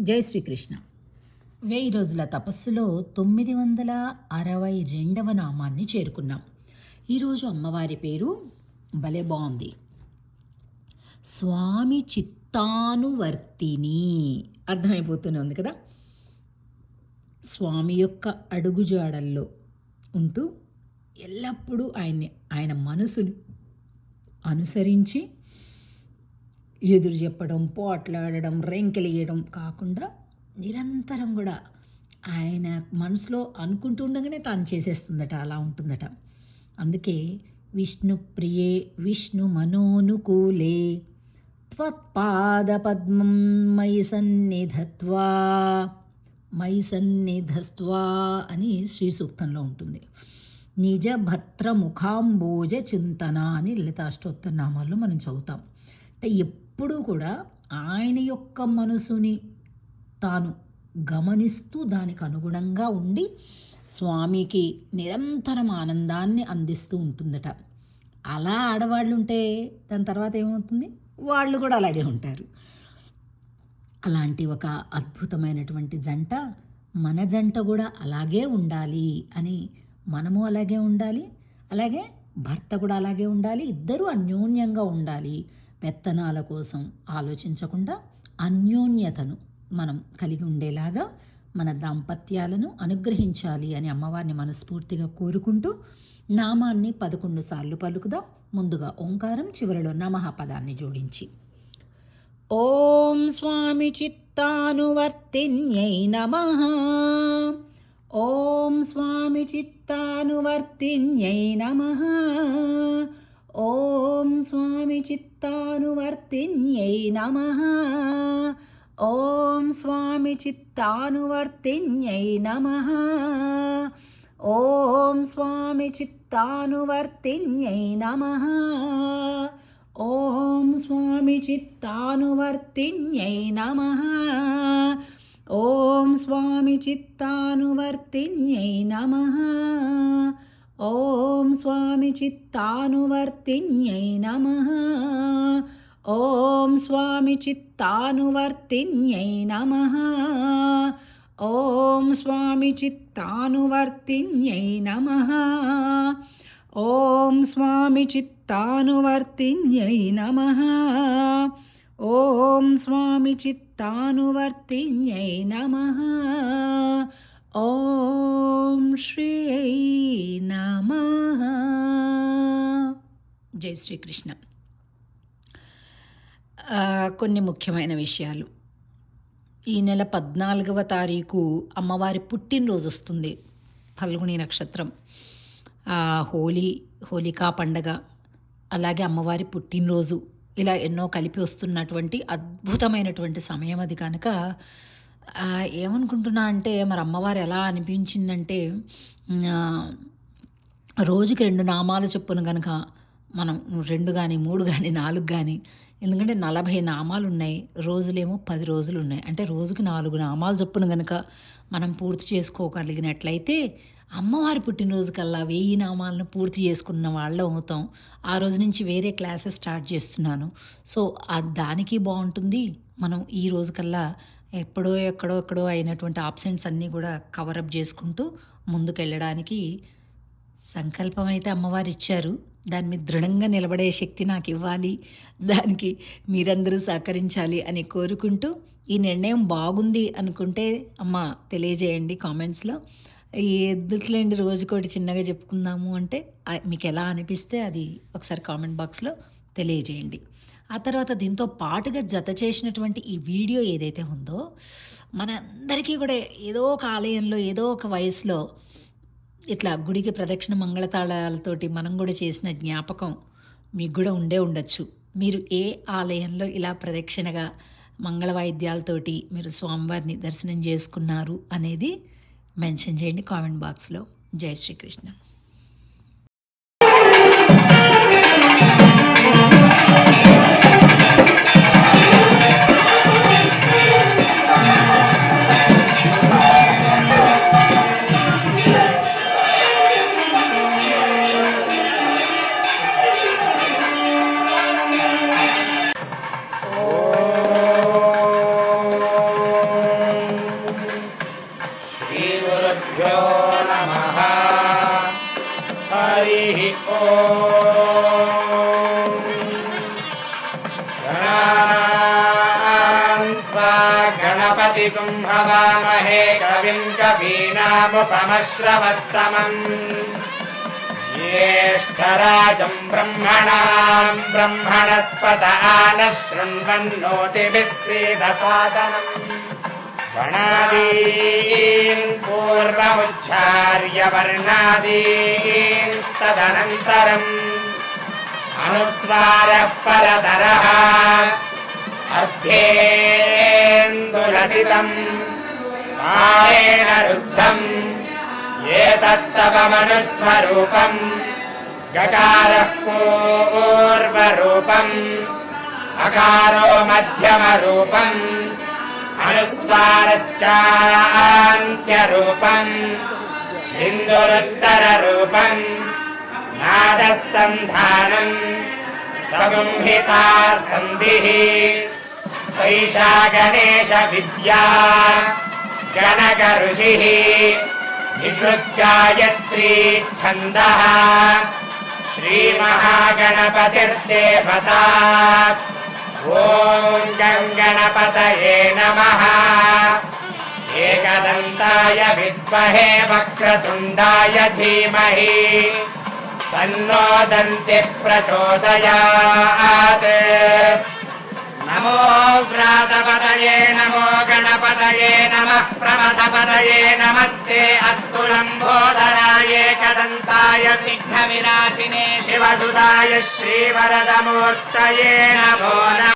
జై శ్రీకృష్ణ. వెయ్యి రోజుల తపస్సులో తొమ్మిది వందల అరవై రెండవ నామాన్ని చేరుకున్నాం. ఈరోజు అమ్మవారి పేరు భలే బాగుంది. స్వామి చిత్తానువర్తిని అర్థమైపోతూనే ఉంది కదా? స్వామి యొక్క అడుగుజాడల్లో ఉంటూ ఎల్లప్పుడూ ఆయన్ని ఆయన మనసును అనుసరించి ఎదురు చెప్పడం పోట్లాడడం రెంకెలియడం కాకుండా నిరంతరం కూడా ఆయన మనసులో అనుకుంటుండగానే తాను చేసేస్తుందట అలా ఉంటుందట. అందుకే విష్ణు ప్రియే విష్ణు మనోనుకూలే త్వత్పాదపద్మం మయి సన్నిధత్వా మయి సన్నిధస్త్వా అని శ్రీ సూక్తంలో ఉంటుంది. నిజ భర్త్ర ముఖాంబోజ చింతన అని లలితాష్టోత్తర నామాల్లో మనం చదువుతాం. అంటే ఎప్పుడూ కూడా ఆయన యొక్క మనసుని తాను గమనిస్తూ దానికి అనుగుణంగా ఉండి స్వామికి నిరంతరం ఆనందాన్ని అందిస్తూ ఉంటుందట. అలా ఆడవాళ్ళు ఉంటే దాని తర్వాత ఏమవుతుంది? వాళ్ళు కూడా అలాగే ఉంటారు. అలాంటి ఒక అద్భుతమైనటువంటి జంట మన జంట కూడా అలాగే ఉండాలి అని మనము అలాగే ఉండాలి. అలాగే భర్త కూడా అలాగే ఉండాలి. ఇద్దరూ అన్యోన్యంగా ఉండాలి. పెత్తనాల కోసం ఆలోచించకుండా అన్యోన్యతను మనం కలిగి ఉండేలాగా మన దాంపత్యాలను అనుగ్రహించాలి అని అమ్మవారిని మనస్ఫూర్తిగా కోరుకుంటూ నామాన్ని పదకొండు సార్లు పలుకుదాం. ముందుగా ఓంకారం చివరిలో నమః పదాన్ని జోడించి. ఓం స్వామి చిత్తానువర్తిన్యై నమ. ఓం స్వామి చిత్తానువర్తిన్యై నమ. ఓం స్వామి చిత్త चित्तानुवर्तिन्यै नमः ॐ स्वामि चित्तानुवर्तिन्यै नमः ॐ स्वामि चित्तानुवर्तिन्यै नमः ॐ स्वामि चित्तानुवर्तिन्यै नमः ॐ स्वामि चित्तानुवर्तिन्यै नमः ॐ स्वामिचित्तानुवर्तिन्यै नमः ॐ स्वामिचित्तानुवर्तिन्यै नमः ॐ स्वामिचित्तानुवर्तिन्यै नमः ॐ स्वामिचित्तानुवर्तिन्यै नमः ॐ स्वामिचित्तानुवर्तिन्यै नमः ॐ ఓం శ్రీ నమ. జై శ్రీకృష్ణ. కొన్ని ముఖ్యమైన విషయాలు. ఈ నెల పద్నాలుగవ తారీఖు అమ్మవారి పుట్టినరోజు వస్తుంది. ఫల్గుణి నక్షత్రం. హోలీ హోలికా పండగ అలాగే అమ్మవారి పుట్టినరోజు. ఇలా ఎన్నో కలిపి వస్తున్నటువంటి అద్భుతమైనటువంటి సమయం అది కనుక ఏమనుకుంటున్నా అంటే మరి అమ్మవారు ఎలా అనిపించిందంటే రోజుకి రెండు నామాలు చొప్పున కనుక మనం రెండు కానీ మూడు కానీ నాలుగు కానీ ఎందుకంటే నలభై నామాలు ఉన్నాయి రోజులేమో పది రోజులు ఉన్నాయి అంటే రోజుకి నాలుగు నామాలు చొప్పున కనుక మనం పూర్తి చేసుకోగలిగినట్లయితే అమ్మవారి పుట్టినరోజుకల్లా వెయ్యి నామాలను పూర్తి చేసుకున్న వాళ్ళు అవుతాం. ఆ రోజు నుంచి వేరే క్లాసెస్ స్టార్ట్ చేస్తున్నాను. సో దానికి బాగుంటుంది. మనం ఈ రోజుకల్లా ఎప్పుడో ఎక్కడో ఎక్కడో అయినటువంటి ఆప్షన్స్ అన్నీ కూడా కవరప్ చేసుకుంటూ ముందుకు వెళ్ళడానికి సంకల్పం అయితే అమ్మవారు ఇచ్చారు. దాని మీద దృఢంగా నిలబడే శక్తి నాకు ఇవ్వాలి. దానికి మీరందరూ సహకరించాలి అని కోరుకుంటూ ఈ నిర్ణయం బాగుంది అనుకుంటే అమ్మ తెలియజేయండి కామెంట్స్లో ఈ రోజుకోటి చిన్నగా చెప్పుకుందాము అంటే మీకు ఎలా అనిపిస్తే అది ఒకసారి కామెంట్ బాక్స్లో తెలియజేయండి. ఆ తర్వాత దీంతో పాటుగా జత చేసినటువంటి ఈ వీడియో ఏదైతే ఉందో మనందరికీ కూడా ఏదో ఒక ఆలయంలో ఏదో ఒక వయసులో ఇట్లా గుడికి ప్రదక్షిణ మంగళతాళాలతోటి మనం కూడా చేసిన జ్ఞాపకం మీకు కూడా ఉండే ఉండొచ్చు. మీరు ఏ ఆలయంలో ఇలా ప్రదక్షిణగా మంగళ వాయిద్యాలతోటి మీరు స్వామివారిని దర్శనం చేసుకున్నారు అనేది మెన్షన్ చేయండి కామెంట్ బాక్స్లో. జై శ్రీకృష్ణ. हवामहे कविम् कवीनामुपमश्रवस्तमम्। ज्येष्ठराजम् ब्रह्मणाम् ब्रह्मणस्पत आनः शृण्वन्नोतिभिः सीदसादनम् गणादीन् पूर्वमुच्चार्य वर्णादींस्तदनन्तरम् अनुस्वारः परतरः रुद्धम्। एतत्तव मनुस्वरूपम् गकारः पूर्वरूपम्। अकारो मध्यमरूपम्। अनुस्वारश्चान्त्यरूपम्। बिन्दुरुत्तररूपम्। नादः सन्धानम्। सगुंहिता सन्धिः सैषा गणेश विद्या। गणक ऋषिः निषृद्गायत्री छन्दः। श्रीमहागणपतिर्देवता। ॐ गङ्गणपतये नमः। एकदन्ताय विद्महे वक्रतुण्डाय धीमहि। तन्नो दन्तिः प्रचोदयात् नमो व्रातपतये नमो गणपतये नमः प्रमथपतये नमस्ते अस्तु लम्बोदराय एकदन्ताय विघ्नविनाशिने शिवसुधाय श्रीवरदमूर्तये नमः